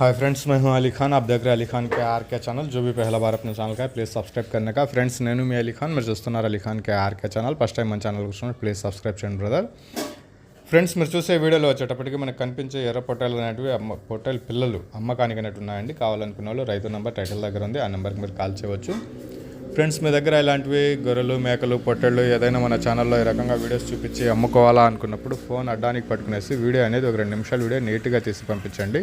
Hi friends मैं हूं अली खान आप देख रहे हैं अली खान के आर के चैनल जो भी पहला बार अपने ఛానల్ का है ప్లీజ్ సబ్స్క్రైబ్ करने का ఫ్రెండ్స్ నేను మీ అలీ ఖాన్ మీరు చూస్తున్నారు Ali Khan K RK channel first time మన ఛానల్ చూస్తున్నారు ప్లీజ్ సబ్స్క్రైబ్ చేయండి బ్రదర్ ఫ్రెండ్స్ మీరు చూసే వీడియోలో వచ్చేటప్పటికి మనకు కనిపించే ఎర్ర పొట్టేలు అనేటివి అమ్మ పొట్టేలు పిల్లలు అమ్మకానికి అనేవి ఉన్నాయండి కావాలనుకున్న వాళ్ళు రైతు నెంబర్ టైటిల్ దగ్గర ఉంది ఆ నెంబర్కి మీరు కాల్ చేయవచ్చు ఫ్రెండ్స్ మీ దగ్గర ఇలాంటివి గొర్రెలు మేకలు పొట్టేళ్ళు ఏదైనా మన ఛానల్లో ఈ రకంగా వీడియోస్ చూపించి అమ్ముకోవాలా అనుకున్నప్పుడు ఫోన్ అడ్డానికి పట్టుకునేసి వీడియో అనేది ఒక రెండు నిమిషాలు వీడియో నీట్గా తీసి పంపించండి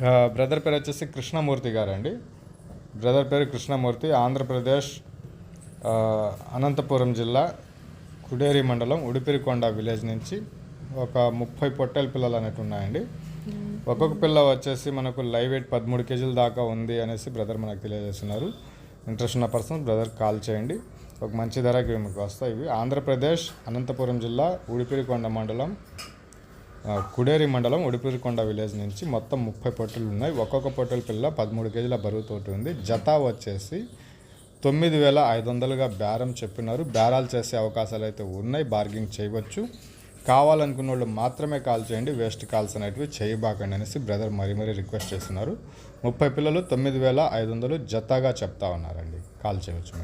బ్రదర్ పేరు వచ్చేసి కృష్ణమూర్తి గారు అండి బ్రదర్ పేరు కృష్ణమూర్తి ఆంధ్రప్రదేశ్ అనంతపురం జిల్లా కుడేరి మండలం ఉడిపిరికొండ విలేజ్ నుంచి ఒక ముప్పై పొట్టెల పిల్లలు అనేవి ఉన్నాయండి. ఒక్కొక్క పిల్ల వచ్చేసి మనకు లైవ్ వెయిట్ పదమూడు కేజీల దాకా ఉంది అనేసి బ్రదర్ మనకు తెలియజేస్తున్నారు. ఇంట్రెస్ట్ ఉన్న పర్సన్ బ్రదర్ కాల్ చేయండి. ఒక మంచి ధరకి మీకు వస్తాయి. ఇవి ఆంధ్రప్రదేశ్ అనంతపురం జిల్లా ఉడిపిరికొండ మండలం కుడేరి మండలం ఉడిపిరికొండ విలేజ్ నుంచి మొత్తం ముప్పై పొట్టెలు ఉన్నాయి. ఒక్కొక్క పొట్టెల పిల్ల పదమూడు కేజీల బరువుతోటి ఉంది. జత వచ్చేసి తొమ్మిది వేల ఐదు వందలుగా బేరం చెప్పినారు. బేరాలు చేసే అవకాశాలు అయితే ఉన్నాయి. బార్గింగ్ చేయవచ్చు. కావాలనుకున్న వాళ్ళు మాత్రమే కాల్ చేయండి. వేస్ట్ కాల్స్ అనేటివి చేయబాకండి అనేసి బ్రదర్ మరీ మరీ రిక్వెస్ట్ చేస్తున్నారు. ముప్పై పిల్లలు తొమ్మిది వేల ఐదు వందలు జతగా చెప్తా ఉన్నారండి. కాల్ చేయవచ్చు